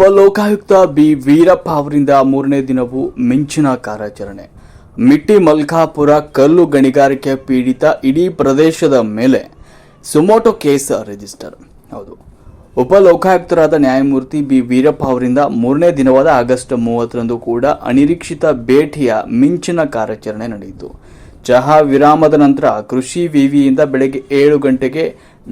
Upalokayukta B. Veerappa ಅವರಿಂದ ಮೂರನೇ ದಿನವೂ ಮಿಂಚಿನ ಕಾರ್ಯಾಚರಣೆ. ಮಿಟ್ಟಿ ಮಲ್ಕಾಪುರ ಕಲ್ಲು ಗಣಿಗಾರಿಕೆ ಪೀಡಿತ ಇಡೀ ಪ್ರದೇಶದ ಮೇಲೆ ಸುಮೋಟೋ ಕೇಸ್ ರಿಜಿಸ್ಟರ್. ಹೌದು. ಉಪಲೋಕಾಯುಕ್ತರಾದ ನ್ಯಾಯಮೂರ್ತಿ ಬಿ. ವೀರಪ್ಪ ಅವರಿಂದ ಮೂರನೇ ದಿನವಾದ ಆಗಸ್ಟ್ ಮೂವತ್ತರಂದು ಕೂಡ ಅನಿರೀಕ್ಷಿತ ಭೇಟಿಯ ಮಿಂಚಿನ ಕಾರ್ಯಾಚರಣೆ ನಡೆಯಿತು. ಚಹಾ ವಿರಾಮದ ನಂತರ ಕೃಷಿ ವಿವಿಯಿಂದ ಬೆಳಗ್ಗೆ ಏಳು ಗಂಟೆಗೆ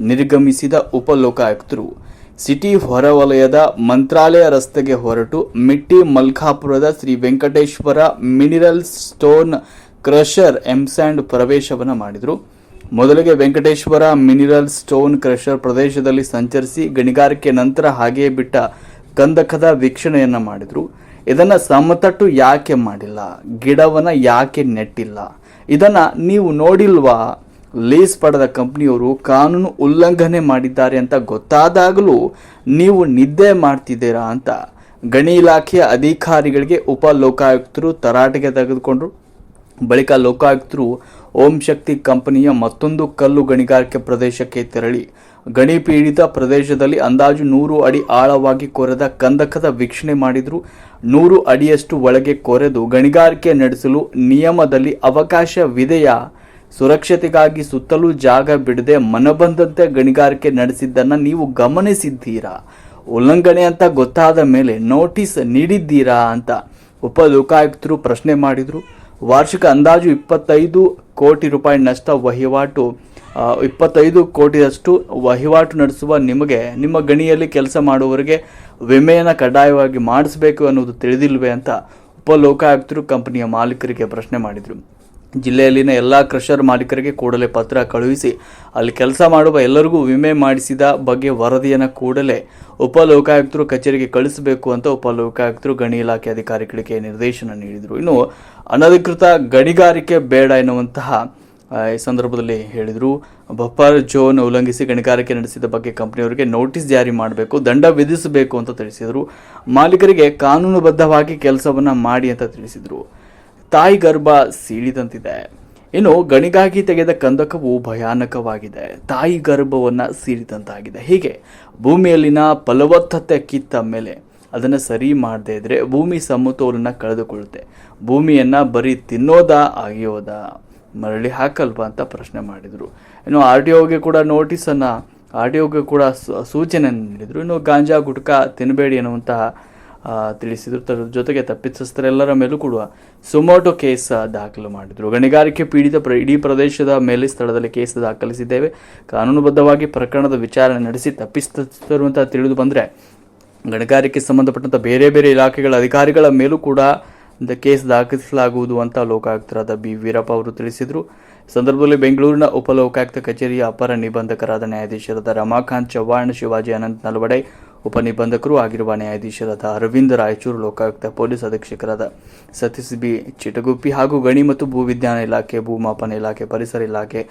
ನಿರ್ಗಮಿಸಿದ ಉಪಲೋಕಾಯುಕ್ತರು ಸಿಟಿ ಹೊರವಲಯದ ಮಂತ್ರಾಲಯ ರಸ್ತೆಗೆ ಹೊರಟು Mitti ಮಲ್ಕಾಪುರದ Shri Venkateshwara mineral stone crusher M sand ಪ್ರವೇಶವನ್ನು ಮಾಡಿದರು. ಮೊದಲಿಗೆ ವೆಂಕಟೇಶ್ವರ ಮಿನಿರಲ್ ಸ್ಟೋನ್ ಕ್ರಷರ್ ಪ್ರದೇಶದಲ್ಲಿ ಸಂಚರಿಸಿ ಗಣಿಗಾರಿಕೆ ನಂತರ ಹಾಗೆಯೇ ಬಿಟ್ಟ ಕಂದಕದ ವೀಕ್ಷಣೆಯನ್ನು ಮಾಡಿದರು. ಇದನ್ನು ಸಮತಟ್ಟು ಯಾಕೆ ಮಾಡಿಲ್ಲ? ಗಿಡವನ್ನು ಯಾಕೆ ನೆಟ್ಟಿಲ್ಲ? ಇದನ್ನು ನೀವು ನೋಡಿಲ್ವಾ? ಲೀಸ್ ಪಡೆದ ಕಂಪ್ನಿಯವರು ಕಾನೂನು ಉಲ್ಲಂಘನೆ ಮಾಡಿದ್ದಾರೆ ಅಂತ ಗೊತ್ತಾದಾಗಲೂ ನೀವು ನಿದ್ದೆ ಮಾಡ್ತಿದ್ದೀರಾ ಅಂತ ಗಣಿ ಇಲಾಖೆಯ ಅಧಿಕಾರಿಗಳಿಗೆ ಉಪ ಲೋಕಾಯುಕ್ತರು ತರಾಟೆಗೆ ತೆಗೆದುಕೊಂಡರು. ಬಳಿಕ ಲೋಕಾಯುಕ್ತರು ಓಂ ಶಕ್ತಿ ಕಂಪನಿಯ ಮತ್ತೊಂದು ಕಲ್ಲು ಗಣಿಗಾರಿಕೆ ಪ್ರದೇಶಕ್ಕೆ ತೆರಳಿ. ಗಣಿ ಪೀಡಿತ ಪ್ರದೇಶದಲ್ಲಿ ಅಂದಾಜು ನೂರು ಅಡಿ ಆಳವಾಗಿ ಕೊರೆದ ಕಂದಕದ ವೀಕ್ಷಣೆ ಮಾಡಿದ್ರು. ನೂರು ಅಡಿಯಷ್ಟು ಒಳಗೆ ಕೊರೆದು ಗಣಿಗಾರಿಕೆ ನಡೆಸಲು ನಿಯಮದಲ್ಲಿ ಅವಕಾಶವಿದೆಯಾ? ಸುರಕ್ಷತೆಗಾಗಿ ಸುತ್ತಲೂ ಜಾಗ ಬಿಡದೆ ಮನಬಂದಂತೆ ಗಣಿಗಾರಿಕೆ ನಡೆಸಿದ್ದನ್ನು ನೀವು ಗಮನಿಸಿದ್ದೀರಾ? ಉಲ್ಲಂಘನೆ ಅಂತ ಗೊತ್ತಾದ ಮೇಲೆ ನೋಟಿಸ್ ನೀಡಿದ್ದೀರಾ ಅಂತ ಉಪ ಲೋಕಾಯುಕ್ತರು ಪ್ರಶ್ನೆ ಮಾಡಿದರು. ವಾರ್ಷಿಕ ಅಂದಾಜು ಇಪ್ಪತ್ತೈದು ಕೋಟಿ ರೂಪಾಯಿ ನಷ್ಟ ವಹಿವಾಟು ಇಪ್ಪತ್ತೈದು ಕೋಟಿಯಷ್ಟು ವಹಿವಾಟು ನಡೆಸುವ ನಿಮಗೆ, ನಿಮ್ಮ ಗಣಿಯಲ್ಲಿ ಕೆಲಸ ಮಾಡುವವರಿಗೆ ವಿಮೆಯನ್ನು ಕಡ್ಡಾಯವಾಗಿ ಮಾಡಿಸಬೇಕು ಅನ್ನೋದು ತಿಳಿದಿಲ್ವೇ ಅಂತ ಉಪ ಲೋಕಾಯುಕ್ತರು ಕಂಪನಿಯ ಮಾಲೀಕರಿಗೆ ಪ್ರಶ್ನೆ ಮಾಡಿದರು. ಜಿಲ್ಲೆಯಲ್ಲಿನ ಎಲ್ಲ ಕ್ರಷರ್ ಮಾಲೀಕರಿಗೆ ಕೂಡಲೇ ಪತ್ರ ಕಳುಹಿಸಿ, ಅಲ್ಲಿ ಕೆಲಸ ಮಾಡುವ ಎಲ್ಲರಿಗೂ ವಿಮೆ ಮಾಡಿಸಿದ ಬಗ್ಗೆ ವರದಿಯನ್ನು ಕೂಡಲೇ ಉಪಲೋಕಾಯುಕ್ತರು ಕಚೇರಿಗೆ ಕಳಿಸಬೇಕು ಅಂತ ಉಪಲೋಕಾಯುಕ್ತರು ಗಣಿ ಇಲಾಖೆ ಅಧಿಕಾರಿಗಳಿಗೆ ನಿರ್ದೇಶನ ನೀಡಿದರು. ಇನ್ನು ಅನಧಿಕೃತ ಗಣಿಗಾರಿಕೆ ಬೇಡ ಎನ್ನುವಂತಹ ಈ ಸಂದರ್ಭದಲ್ಲಿ ಹೇಳಿದರು. ಬಫರ್ ಜೋನ್ ಉಲ್ಲಂಘಿಸಿ ಗಣಿಗಾರಿಕೆ ನಡೆಸಿದ ಬಗ್ಗೆ ಕಂಪನಿಯವರಿಗೆ ನೋಟಿಸ್ ಜಾರಿ ಮಾಡಬೇಕು, ದಂಡ ವಿಧಿಸಬೇಕು ಅಂತ ತಿಳಿಸಿದರು. ಮಾಲೀಕರಿಗೆ ಕಾನೂನುಬದ್ಧವಾಗಿ ಕೆಲಸವನ್ನು ಮಾಡಿ ಅಂತ ತಿಳಿಸಿದರು. ತಾಯಿ ಗರ್ಭ ಸೀಳಿದಂತಿದೆ. ಇನ್ನು ಗಣಿಗಾಗಿ ತೆಗೆದ ಕಂದಕವು ಭಯಾನಕವಾಗಿದೆ. ತಾಯಿ ಗರ್ಭವನ್ನ ಸೀಳಿದಂತಾಗಿದೆ. ಹೀಗೆ ಭೂಮಿಯಲ್ಲಿನ ಫಲವತ್ತತೆ ಕಿತ್ತ ಮೇಲೆ ಅದನ್ನು ಸರಿ ಮಾಡದೇ ಇದ್ರೆ ಭೂಮಿ ಸಮತೋಲನ ಕಳೆದುಕೊಳ್ಳುತ್ತೆ. ಭೂಮಿಯನ್ನ ಬರೀ ತಿನ್ನೋದಾ ಆಗಿಯೋದ? ಮರಳಿ ಹಾಕಲ್ವಾ ಅಂತ ಪ್ರಶ್ನೆ ಮಾಡಿದರು. ಇನ್ನು ಆರ್ ಟಿ ಒಗೆ ಕೂಡ ನೋಟಿಸನ್ನು, ಆರ್ ಟಿ ಒಗೆ ಕೂಡ ಸೂಚನೆ ನೀಡಿದರು. ಇನ್ನು ಗಾಂಜಾ, ಗುಟ್ಕಾ ತಿನ್ನಬೇಡಿ ಅನ್ನುವಂತಹ ತಿಳಿಸಿದ್ರು. ತರ ಜೊತೆಗೆ ತಪ್ಪಿತಸ್ಥರೆಲ್ಲರ ಮೇಲೂ ಕೂಡ ಸುಮೋಟೋ ಕೇಸ್ ದಾಖಲು ಮಾಡಿದರು. ಗಣಿಗಾರಿಕೆ ಪೀಡಿತ ಇಡೀ ಪ್ರದೇಶದ ಮೇಲೆ ಸ್ಥಳದಲ್ಲಿ ಕೇಸ್ ದಾಖಲಿಸಿದ್ದೇವೆ. ಕಾನೂನುಬದ್ಧವಾಗಿ ಪ್ರಕರಣದ ವಿಚಾರಣೆ ನಡೆಸಿ ತಪ್ಪಿತಸ್ಥರು ಅಂತ ತಿಳಿದು ಬಂದರೆ ಗಣಿಗಾರಿಕೆ ಸಂಬಂಧಪಟ್ಟಂತ ಬೇರೆ ಬೇರೆ ಇಲಾಖೆಗಳ ಅಧಿಕಾರಿಗಳ ಮೇಲೂ ಕೂಡ ಕೇಸ್ ದಾಖಲಿಸಲಾಗುವುದು ಅಂತ ಲೋಕಾಯುಕ್ತರಾದ ಬಿ. ವೀರಪ್ಪ ಅವರು ತಿಳಿಸಿದರು. ಸಂದರ್ಭದಲ್ಲಿ ಬೆಂಗಳೂರಿನ ಉಪಲೋಕಾಯುಕ್ತ ಕಚೇರಿಯ ಅಪರ ನಿಬಂಧಕರಾದ ನ್ಯಾಯಾಧೀಶರಾದ ರಮಾಕಾಂತ್ ಚವ್ಹಾಣ್, ಶಿವಾಜಿ ಅನಂತ್ ನಲ್ವಡೆ ಉಪನಿಬಂಧಕರು ಆಗಿರುವ ನ್ಯಾಯಾಧೀಶರಾದ ಅರವಿಂದ್ ರಾಯಚೂರು ಲೋಕಾಯುಕ್ತ ಪೊಲೀಸ್ ಅಧೀಕ್ಷಕರಾದ ಸತೀಶ್ ಬಿ. ಚಿಟಗುಪ್ಪಿ ಹಾಗೂ ಗಣಿ ಮತ್ತು ಭೂವಿಜ್ಞಾನ ಇಲಾಖೆ ಭೂಮಾಪನ ಇಲಾಖೆ ಪರಿಸರ ಇಲಾಖೆ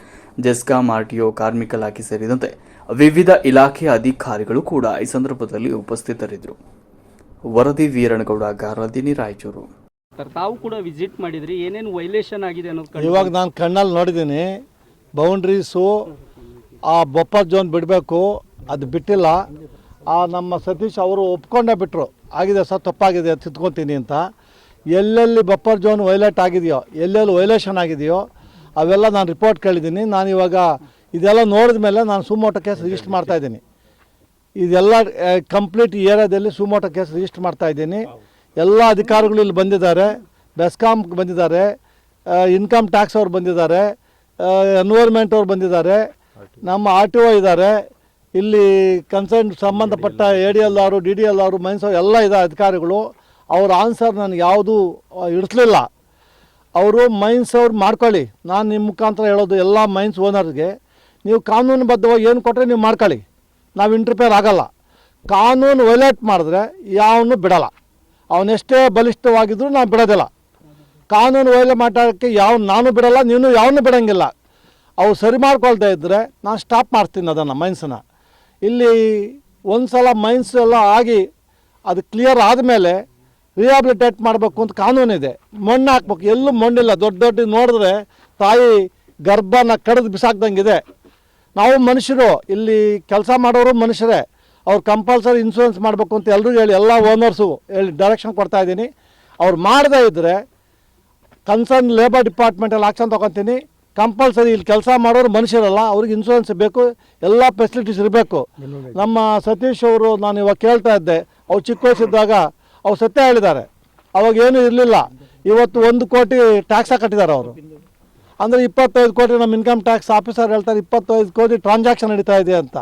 ಜೆಸ್ಕಾಂ ಆರ್ಟಿಒ ಕಾರ್ಮಿಕ ಇಲಾಖೆ ಸೇರಿದಂತೆ ವಿವಿಧ ಇಲಾಖೆ ಅಧಿಕಾರಿಗಳು ಕೂಡ ಈ ಸಂದರ್ಭದಲ್ಲಿ ಉಪಸ್ಥಿತರಿದ್ದರು. ವರದಿ ವೀರಣಗೌಡ ಗಾರದಿನಿ ರಾಯಚೂರು. ಸರ್ ತಾವು ಕೂಡ ವಿಸಿಟ್ ಮಾಡಿದ್ರಿ. ಏನೇನು ವೈಲೇಷನ್ ಆಗಿದೆ ಅನ್ನೋದು ಕಂಡು ಇವಾಗ ನಾನು ಕಣ್ಣಲ್ಲಿ ನೋಡಿದ್ದೀನಿ. ಬೌಂಡ್ರೀಸು ಆ ಬೊಪ್ಪ ಜೋನ್ ಬಿಡಬೇಕು ಅದು ಬಿಟ್ಟಿಲ್ಲ. ಆ ನಮ್ಮ ಸತೀಶ್ ಅವರು ಒಪ್ಕೊಂಡೇ ಬಿಟ್ಟರು ಆಗಿದೆ ಸರ್, ತಪ್ಪಾಗಿದೆ ತಿದ್ಕೊತೀನಿ ಅಂತ. ಎಲ್ಲೆಲ್ಲಿ ಬಪ್ಪರ್ ಜೋನ್ ವೈಲೇಟ್ ಆಗಿದೆಯೋ, ಎಲ್ಲೆಲ್ಲಿ ವೈಲೇಷನ್ ಆಗಿದೆಯೋ, ಅವೆಲ್ಲ ನಾನು ರಿಪೋರ್ಟ್ ಕೇಳಿದ್ದೀನಿ. ನಾನು ಇವಾಗ ಇದೆಲ್ಲ ನೋಡಿದ ಮೇಲೆ ನಾನು ಸುಮೋಟೋ ಕೇಸ್ ರಿಜಿಸ್ಟರ್ ಮಾಡ್ತಾ ಇದ್ದೀನಿ. ಇದೆಲ್ಲ ಕಂಪ್ಲೀಟ್ ಏರಿಯಾದಲ್ಲಿ ಸುಮೋಟೋ ಕೇಸ್ ರಿಜಿಸ್ಟರ್ ಮಾಡ್ತಾ ಇದ್ದೀನಿ. ಎಲ್ಲ ಅಧಿಕಾರಿಗಳು ಇಲ್ಲಿ ಬಂದಿದ್ದಾರೆ. ಬೆಸ್ಕಾಮ್ ಬಂದಿದ್ದಾರೆ. ಇನ್ಕಮ್ ಟ್ಯಾಕ್ಸ್ ಅವ್ರು ಬಂದಿದ್ದಾರೆ. ಎನ್ವೈರ್ಮೆಂಟ್ ಅವ್ರು ಬಂದಿದ್ದಾರೆ. ನಮ್ಮ ಆರ್ ಟಿ ಒ ಇದ್ದಾರೆ. ಇಲ್ಲಿ ಕನ್ಸರ್ನ್ ಸಂಬಂಧಪಟ್ಟ ಎ ಡಿ ಎಲ್ ಅವರು ಡಿ ಡಿ ಎಲ್ ಅವರು ಮೈನ್ಸ್ ಎಲ್ಲ ಇದೆ ಅಧಿಕಾರಿಗಳು. ಅವ್ರ ಆನ್ಸರ್ ನನಗೆ ಯಾವುದೂ ಇಡಿಸ್ಲಿಲ್ಲ ಅವರು ಮೈನ್ಸ್ ಅವ್ರು ಮಾಡ್ಕೊಳ್ಳಿ. ನಾನು ನಿಮ್ಮ ಮುಖಾಂತರ ಹೇಳೋದು ಎಲ್ಲ ಮೈನ್ಸ್ ಓನರ್ಗೆ. ನೀವು ಕಾನೂನುಬದ್ಧವಾಗಿ ಏನು ಕೊಟ್ಟರೆ ನೀವು ಮಾಡ್ಕೊಳ್ಳಿ. ನಾವು ಇಂಟರ್ಫೇರ್ ಆಗಲ್ಲ. ಕಾನೂನು ವೈಲೇಟ್ ಮಾಡಿದ್ರೆ ಯಾವನು ಬಿಡಲ್ಲ. ಅವನೆಷ್ಟೇ ಬಲಿಷ್ಠವಾಗಿದ್ದರೂ ನಾವು ಬಿಡೋದಿಲ್ಲ. ಕಾನೂನು ವೈಲೆ ಮಾಡೋಕ್ಕೆ ಯಾವ, ನಾನು ಬಿಡಲ್ಲ, ನೀನು ಯಾವನು ಬಿಡೋಂಗಿಲ್ಲ. ಅವು ಸರಿ ಮಾಡ್ಕೊಳ್ತಾ ಇದ್ದರೆ ನಾನು ಸ್ಟಾಪ್ ಮಾಡ್ತೀನಿ ಅದನ್ನು ಮೈನ್ಸನ್ನ ಇಲ್ಲಿ ಒಂದು ಸಲ ಮೈನ್ಸ್ ಎಲ್ಲ ಆಗಿ ಅದು ಕ್ಲಿಯರ್ ಆದಮೇಲೆ ರಿಹಾಬಿಲಿಟೇಟ್ ಮಾಡಬೇಕು ಅಂತ ಕಾನೂನಿದೆ. ಮಣ್ಣು ಹಾಕ್ಬೇಕು. ಎಲ್ಲೂ ಮಣ್ಣಿಲ್ಲ. ದೊಡ್ಡ ದೊಡ್ಡ ನೋಡಿದ್ರೆ ತಾಯಿ ಗರ್ಭನ ಕಡಿದು ಬಿಸಾಕ್ದಂಗಿದೆ. ನಾವು ಮನುಷ್ಯರು, ಇಲ್ಲಿ ಕೆಲಸ ಮಾಡೋರು ಮನುಷ್ಯರೇ, ಅವ್ರು ಕಂಪಲ್ಸರಿ ಇನ್ಶೂರೆನ್ಸ್ ಮಾಡಬೇಕು ಅಂತ ಎಲ್ಲರೂ ಹೇಳಿ, ಎಲ್ಲ ಓನರ್ಸು ಹೇಳಿ ಡೈರೆಕ್ಷನ್ ಕೊಡ್ತಾ ಇದ್ದೀನಿ. ಅವ್ರು ಮಾಡದೇ ಇದ್ದರೆ ಕನ್ಸರ್ನ್ ಲೇಬರ್ ಡಿಪಾರ್ಟ್ಮೆಂಟಲ್ಲಿ ಆಕ್ಷನ್ ತೊಗೊತೀನಿ. ಕಂಪಲ್ಸರಿ ಇಲ್ಲಿ ಕೆಲಸ ಮಾಡೋರು ಮನುಷ್ಯರಲ್ಲ ಅವ್ರಿಗೆ ಇನ್ಶೂರೆನ್ಸ್ ಬೇಕು ಎಲ್ಲ ಫೆಸಿಲಿಟೀಸ್ ಇರಬೇಕು. ನಮ್ಮ ಸತೀಶ್ ಅವರು ನಾನು ಇವಾಗ ಕೇಳ್ತಾ ಇದ್ದೆ ಅವ್ರು ಚಿಕ್ಕ ವಯಸ್ಸಿದ್ದಾಗ ಅವ್ರು ಸತ್ಯ ಹೇಳಿದ್ದಾರೆ. ಅವಾಗ ಏನೂ ಇರಲಿಲ್ಲ. ಇವತ್ತು ಒಂದು ಕೋಟಿ ಟ್ಯಾಕ್ಸ ಕಟ್ಟಿದ್ದಾರೆ ಅವರು. ಅಂದರೆ ಇಪ್ಪತ್ತೈದು ಕೋಟಿ ನಮ್ಮ ಇನ್ಕಮ್ ಟ್ಯಾಕ್ಸ್ ಆಫೀಸರ್ ಹೇಳ್ತಾರೆ ಇಪ್ಪತ್ತೈದು ಕೋಟಿ ಟ್ರಾನ್ಸಾಕ್ಷನ್ ನಡೀತಾ ಇದೆ ಅಂತ.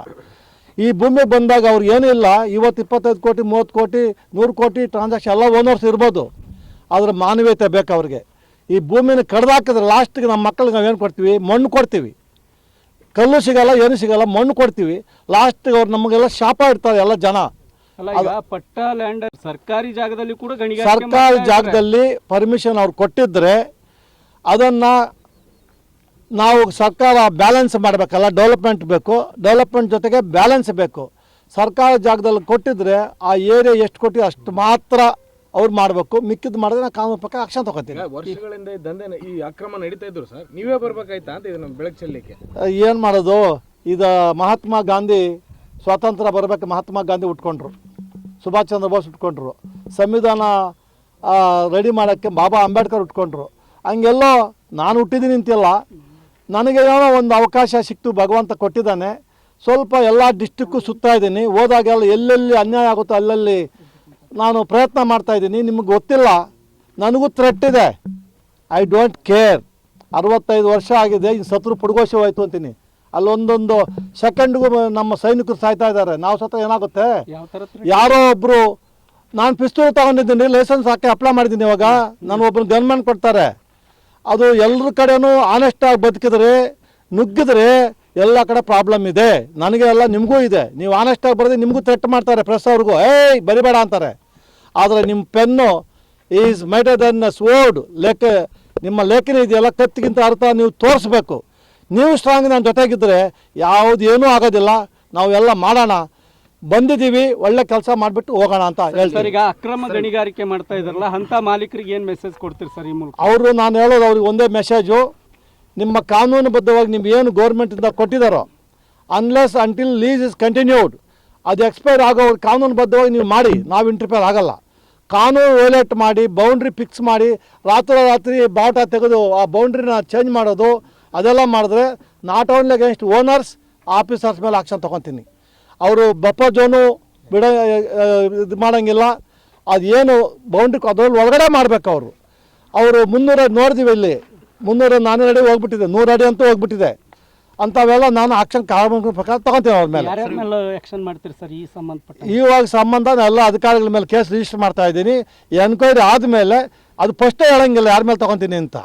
ಈ ಭೂಮಿ ಬಂದಾಗ ಅವ್ರಿಗೆ ಏನೂ ಇಲ್ಲ ಇವತ್ತು ಇಪ್ಪತ್ತೈದು ಕೋಟಿ ಮೂವತ್ತು ಕೋಟಿ ನೂರು ಕೋಟಿ ಟ್ರಾನ್ಸಾಕ್ಷನ್ ಎಲ್ಲ ಓನರ್ಸ್ ಇರ್ಬೋದು. ಆದರೆ ಮಾನವೀಯತೆ ಬೇಕು ಅವ್ರಿಗೆ. ಈ ಭೂಮಿನ ಕಡ್ದಾಕಿದ್ರೆ ಲಾಸ್ಟಿಗೆ ನಮ್ಮ ಮಕ್ಕಳಿಗೆ ನಾವೇನು ಕೊಡ್ತೀವಿ? ಮಣ್ಣು ಕೊಡ್ತೀವಿ. ಕಲ್ಲು ಸಿಗಲ್ಲ ಏನು ಸಿಗಲ್ಲ ಮಣ್ಣು ಕೊಡ್ತೀವಿ. ಲಾಸ್ಟಿಗೆ ಅವ್ರು ನಮಗೆಲ್ಲ ಶಾಪ ಇಡ್ತಾರೆ ಎಲ್ಲ ಜನ. ಪಟ್ಟ ಲ್ಯಾಂಡ್ ಸರ್ಕಾರಿ ಜಾಗದಲ್ಲಿ ಕೂಡ ಸರ್ಕಾರಿ ಜಾಗದಲ್ಲಿ ಪರ್ಮಿಷನ್ ಅವ್ರು ಕೊಟ್ಟಿದ್ದರೆ ಅದನ್ನು ನಾವು ಸರ್ಕಾರ ಬ್ಯಾಲೆನ್ಸ್ ಮಾಡಬೇಕಲ್ಲ ಡೆವಲಪ್ಮೆಂಟ್ ಬೇಕು. ಡೆವಲಪ್ಮೆಂಟ್ ಜೊತೆಗೆ ಬ್ಯಾಲೆನ್ಸ್ ಬೇಕು. ಸರ್ಕಾರ ಜಾಗದಲ್ಲಿ ಕೊಟ್ಟಿದ್ರೆ ಆ ಏರಿಯಾ ಎಷ್ಟು ಕೊಟ್ಟಿದೆ ಅಷ್ಟು ಮಾತ್ರ ಅವ್ರು ಮಾಡಬೇಕು ಮಿಕ್ಕಿದ್ದು ಮಾಡಿದ್ರೆ ನಾವು ಕಾನೂನು ಪ್ರಕಾರ ಆಕ್ಷನ್ ತಗೋತೀನಿ. ವರ್ಷಗಳಿಂದ ಈ ದಂಧೆ ಈ ಅಕ್ರಮ ನಡೀತಾ ಇದ್ರು ಸರ್. ನೀವೇ ಬರ್ಬೇಕಾಯ್ತಾ ಅಂತ ಇದನ್ನ ಬೆಳಕು ಚೆಲ್ಲಿಕ್ಕೆ? ಏನು ಮಾಡೋದು? ಇದು ಮಹಾತ್ಮ ಗಾಂಧಿ ಸ್ವಾತಂತ್ರ್ಯ ಬರಬೇಕು ಮಹಾತ್ಮ ಗಾಂಧಿ ಉಟ್ಕೊಂಡ್ರು. ಸುಭಾಷ್ ಚಂದ್ರ ಬೋಸ್ ಉಟ್ಕೊಂಡ್ರು. ಸಂವಿಧಾನ ರೆಡಿ ಮಾಡೋಕ್ಕೆ ಬಾಬಾ ಅಂಬೇಡ್ಕರ್ ಉಟ್ಕೊಂಡ್ರು. ಹಂಗೆಲ್ಲೋ ನಾನು ಹುಟ್ಟಿದ್ದೀನಿ ಅಂತಿಲ್ಲ. ನನಗೆ ಏನೋ ಒಂದು ಅವಕಾಶ ಸಿಕ್ತು ಭಗವಂತ ಕೊಟ್ಟಿದ್ದಾನೆ. ಸ್ವಲ್ಪ ಎಲ್ಲ ಡಿಸ್ಟಿಕ್ಕು ಸುತ್ತಾ ಇದ್ದೀನಿ. ಹೋದಾಗೆಲ್ಲ ಎಲ್ಲೆಲ್ಲಿ ಅನ್ಯಾಯ ಆಗುತ್ತೋ ಅಲ್ಲಲ್ಲಿ ನಾನು ಪ್ರಯತ್ನ ಮಾಡ್ತಾ ಇದ್ದೀನಿ ನಿಮಗೆ ಗೊತ್ತಿಲ್ಲ ನನಗೂ ಥ್ರೆಟ್ ಇದೆ. ಐ ಡೋಂಟ್ ಕೇರ್ ಅರವತ್ತೈದು ವರ್ಷ ಆಗಿದೆ ಇನ್ನು ಸತ್ರು ಪುಡ್ಗೋಶಿ ಹೋಯ್ತು ಅಂತೀನಿ. ಅಲ್ಲೊಂದೊಂದು ಸೆಕೆಂಡ್ಗೂ ನಮ್ಮ ಸೈನಿಕರು ಸಾಯ್ತಾ ಇದ್ದಾರೆ. ನಾವು ಸತ್ರ ಏನಾಗುತ್ತೆ? ಯಾರೋ ಒಬ್ಬರು ನಾನು ಪಿಸ್ತೂಲ್ ತಗೊಂಡಿದ್ದೀನಿ ಲೈಸೆನ್ಸ್ ಹಾಕಿ ಅಪ್ಲೈ ಮಾಡಿದ್ದೀನಿ ಇವಾಗ. ನಾನು ಒಬ್ಬರು ಗನ್ಮ್ಯಾನ್ ಕೊಡ್ತಾರೆ. ಅದು ಎಲ್ಲರ ಕಡೆನೂ ಆನೆಸ್ಟಾಗಿ ಬದುಕಿದ್ರೆ ನುಗ್ಗಿದ್ರೆ ಎಲ್ಲ ಕಡೆ ಪ್ರಾಬ್ಲಮ್ ಇದೆ. ನನಗೆ ಎಲ್ಲ ನಿಮಗೂ ಇದೆ. ನೀವು ಆನೆಸ್ಟಾಗಿ ಬರೆದ್ರೆ ನಿಮಗೂ ಥ್ರೆಟ್ ಮಾಡ್ತಾರೆ ಪ್ರೆಸ್ ಅವ್ರಿಗೂ. ಏಯ್ ಬರಿಬೇಡ ಅಂತಾರೆ. ಆದರೆ ನಿಮ್ಮ pen is mightier than sword ಲೆಕ್ಕ ನಿಮ್ಮ ಲೇಖನ ಇದೆಯಲ್ಲ ಕತ್ತಿಗಿಂತ ಅರ್ಥ ನೀವು ತೋರಿಸ್ಬೇಕು. ನೀವು ಸ್ಟ್ರಾಂಗ್ ನನ್ನ ಜೊತೆಗಿದ್ದರೆ ಯಾವುದು ಏನೂ ಆಗೋದಿಲ್ಲ. ನಾವೆಲ್ಲ ಎಲ್ಲ ಮಾಡೋಣ. ಬಂದಿದ್ದೀವಿ ಒಳ್ಳೆ ಕೆಲಸ ಮಾಡಿಬಿಟ್ಟು ಹೋಗೋಣ ಅಂತ ಸರ್ ಹೇಳ್ತಾರೆ ಈಗ ಅಕ್ರಮ ಗಣಿಗಾರಿಕೆ ಮಾಡ್ತಾ ಇದ್ದಾರಲ್ಲ ಅಂತ ಮಾಲೀಕರಿಗೆ ಏನು ಮೆಸೇಜ್ ಕೊಡ್ತೀರಿ ಸರ್ ಈ ಮೂಲಕ? ಅವರು ನಾನು ಹೇಳೋದು ಅವ್ರಿಗೆ ಒಂದೇ ಮೆಸೇಜು ನಿಮ್ಮ ಕಾನೂನುಬದ್ಧವಾಗಿ ನಿಮ್ಗೆ ಏನು ಗೌರ್ಮೆಂಟಿಂದ ಕೊಟ್ಟಿದ್ದಾರೋ unless until lease is continued ಅದು ಎಕ್ಸ್ಪೈರ್ ಆಗೋ ಕಾನೂನುಬದ್ಧವಾಗಿ ನೀವು ಮಾಡಿ. ನಾವು ಇಂಟರ್ಫೇರ್ ಆಗಲ್ಲ. ಕಾನೂನು ವೈಲೇಟ್ ಮಾಡಿ ಬೌಂಡ್ರಿ ಫಿಕ್ಸ್ ಮಾಡಿ, ರಾತ್ರಿ ರಾತ್ರಿ ಬಾವುಟ ತೆಗೆದು ಆ ಬೌಂಡ್ರಿನ ಚೇಂಜ್ ಮಾಡೋದು, ಅದೆಲ್ಲ ಮಾಡಿದ್ರೆ not only against owners officers ಮೇಲೆ ಆಕ್ಷನ್ ತೊಗೊತೀನಿ. ಅವರು ಬಪ್ಪ ಜೋನು ಬಿಡ ಇದು ಮಾಡೋಂಗಿಲ್ಲ. ಅದೇನು ಬೌಂಡ್ರಿ ಅದ್ರಲ್ಲಿ ಒಳಗಡೆ ಮಾಡಬೇಕು ಅವರು. ಅವರು ಮುನ್ನೂರ ನೋಡಿದೀವಿ ಇಲ್ಲಿ. ಮುನ್ನೂರ ನಾನ್ನೂರು ಅಡಿ ಹೋಗ್ಬಿಟ್ಟಿದೆ. ನೂರು ಅಡಿ ಅಂತೂ ಹೋಗ್ಬಿಟ್ಟಿದೆ. ಅಂಥವೆಲ್ಲ ನಾನು ಆಕ್ಷನ್ ಕಾನೂನು ಪ್ರಕಾರ ತಗೊಂತೇವೆ ಅವ್ರ ಮೇಲೆ. ಯಾರ್ಯಾರ ಮೇಲೆ ಆಕ್ಷನ್ ಮಾಡ್ತೀರಿ ಸರ್ ಈ ಸಂಬಂಧಪಟ್ಟ? ಇವಾಗ ಸಂಬಂಧ ಎಲ್ಲ ಅಧಿಕಾರಿಗಳ ಮೇಲೆ ಕೇಸ್ ರಿಜಿಸ್ಟರ್ ಮಾಡ್ತಾ ಇದ್ದೀನಿ. ಎನ್ಕ್ವೈರಿ ಆದಮೇಲೆ ಅದು ಫಸ್ಟ್ ಹೇಳಂಗಿಲ್ಲ ಯಾರ ಮೇಲೆ ತಗೊತೀನಿ ಅಂತ.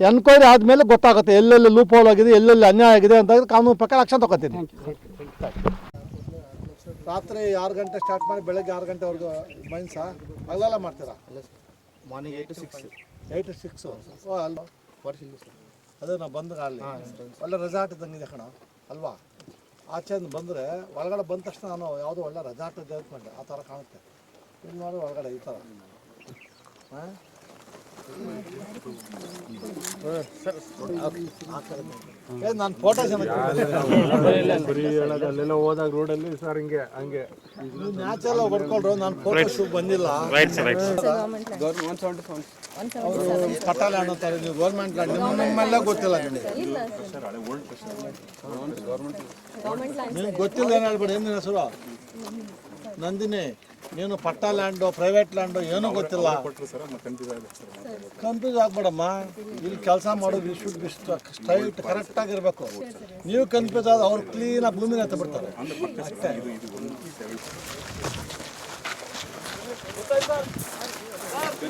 ಎನ್ಕ್ವೈರಿ ಆದಮೇಲೆ ಗೊತ್ತಾಗುತ್ತೆ ಎಲ್ಲೆಲ್ಲಿ ಲೂಪ್ ಹೋಲ್ ಆಗಿದೆ ಎಲ್ಲೆಲ್ಲಿ ಅನ್ಯಾಯ ಆಗಿದೆ ಅಂತ ಕಾನೂನು ಪ್ರಕಾರ ಆಕ್ಷನ್ ತಗೊತೀನಿ. ರಾತ್ರಿ ಆರು ಗಂಟೆ ಸ್ಟಾರ್ಟ್ ಮಾಡಿ ಬೆಳಗ್ಗೆ ಆರು ಗಂಟೆವರೆಗೂ ಮೈನ್ಸ ಅಲ್ಲೆಲ್ಲ ಮಾಡ್ತೀರಾ? Morning eight to six eight six ಓ ಅಲ್ಲ ಅದೇ ನಾವು ಬಂದ್ರೆ ಅಲ್ಲಿ. ಒಳ್ಳೆ ರೆಸಾರ್ಟ್ ಇದ್ದಂಗಿದೆ ಕಣ ಅಲ್ವಾ? ಆಚೆಯಿಂದ ಬಂದರೆ ಒಳಗಡೆ ಬಂದ ತಕ್ಷಣ ನಾನು ಯಾವುದೋ ಒಳ್ಳೆ ರೆಸಾರ್ಟ್ ಇದೆ ಅಂದ್ಕೊಂಡೆ ಆ ಥರ ಕಾಣುತ್ತೆ. ಇಲ್ಲಿ ನೋಡಿ ಒಳಗಡೆ ಈ ಥರ ಹಾಂ? ನಾನು ಫೋಟೋ ಬರೀ ಹೇಳೋದು ಅಲ್ಲೆಲ್ಲ ಹೋದಾಗ ರೋಡಲ್ಲಿ ಸರ್ ಹಿಂಗೆ ಹಂಗೆ. ನ್ಯಾಚುರಲ್ ಹೊಡ್ಕೊಂಡ್ರು ನಾನು ಫೋಟೋ ಶೂಟ್ ಬಂದಿಲ್ಲ. ಅವರು ಪಟ್ಟ ಲ್ಯಾಂಡ್ ಅಂತಾರೆ ನೀವು ಗೌರ್ಮೆಂಟ್ ಲ್ಯಾಂಡ್ ನಿಮ್ಮ ನಮ್ಮೆಲ್ಲ ಗೊತ್ತಿಲ್ಲ ನಿಮಗೆ ನಿನಗೆ ಗೊತ್ತಿಲ್ಲ ಏನು ಹೇಳ್ಬೇಡಿ, ಏನು ಹೆಸರು? ನಂದಿನಿ, ನೀನು ಪಟ್ಟ ಲ್ಯಾಂಡು ಪ್ರೈವೇಟ್ ಲ್ಯಾಂಡು, ಏನೂ ಗೊತ್ತಿಲ್ಲ. ಕನ್ಫ್ಯೂಸ್ ಆಗ್ಬೇಡಮ್ಮ. ಇಲ್ಲಿ ಕೆಲಸ ಮಾಡೋದು ಶುಡ್ ಬಿ ಸ್ಟ್ರೈಟ್ ಕರೆಕ್ಟಾಗಿರ್ಬೇಕು ನೀವು ಕನ್ಫ್ಯೂಸ್ ಆದ ಅವ್ರು ಕ್ಲೀನಾಗಿ ಭೂಮಿನ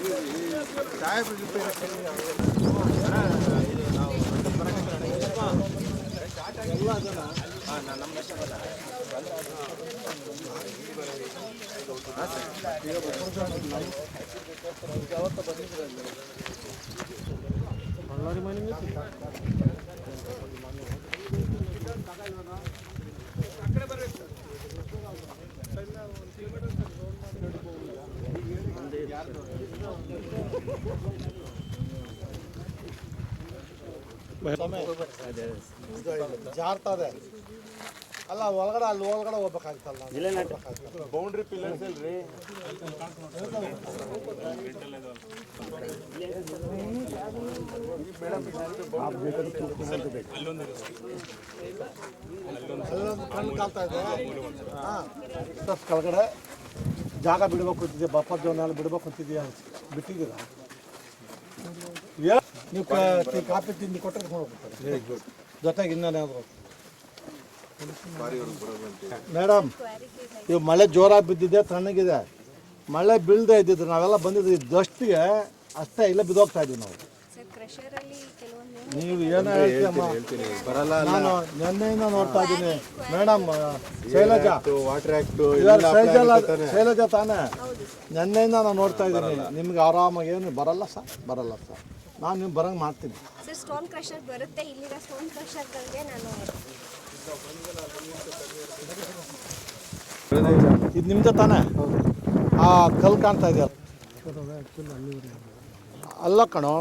ಎತ್ತ ಬಿಡ್ತಾರೆ ಅಷ್ಟೇ ಜಾರ್ತಾ ಇದೆ ಅಲ್ಲ ಒಳಗಡೆ ಅಲ್ಲಿ ಒಳಗಡೆ ಹೋಗ್ಬೇಕಾಗ್ತಲ್ಲ ಬೌಂಡ್ರಿ ಪಿಲ್ಲರ್ಸ್ ಇಲ್ರಿ ಅಲ್ಲೊಂದು ಕಣ್ಣು ಕಾಲ್ತಾ ಇದೆ ಕೆಳಗಡೆ ಜಾಗ ಬಿಡ್ಬೇಕು ಅಂತಿದ್ದೆ ಬಪ್ಪ ಜೋನಲ್ಲಿ ಬಿಡ್ಬೇಕು ಅಂತಿದ್ಯಾ? ಬಿಟ್ಟಿದ್ದೀರಾ? ನೀವು ಕಾಫಿ ತಿಂದು ಕೊಟ್ಟರೆ ಜೊತೆಗೆ ಇನ್ನೇನಾದ್ರು ಮೇಡಮ್ ಇವು ಮಳೆ ಜೋರಾಗಿ ಬಿದ್ದಿದೆ ತಣ್ಣಗಿದೆ. ಮಳೆ ಬೀಳದೆ ಇದ್ದಿದ್ರು ನಾವೆಲ್ಲ ಬಂದಿದ್ವಿ ದಷ್ಟಿಗೆ ಅಷ್ಟೇ ಇಲ್ಲ ಬಿದ್ದೋಗ್ತಾ ಇದೀವಿ ನಾವು. ಸರ್ ಕ್ರಷರಲ್ಲಿ ಕೆಲವೊಂದು ನೀವು ಏನೋ ಹೇಳ್ತೀಯಮ್ಮ ನಾನು ನಿನ್ನೆಯಿಂದ ನೋಡ್ತಾ ಇದ್ದೀನಿ. ಮೇಡಮ್ ಶೈಲಜಾ. ವಾಟರ್ ಆಕ್ಟ್ ಇವಾಗ ಶೈಲಜಾ ಶೈಲಜಾ ತಾನೇ. ನಿನ್ನೆಯಿಂದ ನಾನು ನೋಡ್ತಾ ಇದ್ದೀನಿ. ನಿಮ್ಗೆ ಆರಾಮಾಗಿ ಏನು ಬರಲ್ಲ ಸರ್. ಬರಲ್ಲ ಸರ್. ನಾನು ನೀವು ಬರಂಗೆ ಮಾಡ್ತೀನಿ. ಸರ್ ಸ್ಟೋನ್ ಕ್ರಷರ್ ಬರುತ್ತೆ. ಇಲ್ಲಿ ಸ್ಟೋನ್ ಕ್ರಷರ್ಗಳಿಗೆ ನಾನು ಇದು ನಿಮ್ದ ತಾನೇ? ಆ ಕಲ್ ಕಾಣ್ತಾ ಇದೆಯಲ್ಲ? ಅಲ್ಲ ಕಣೋ.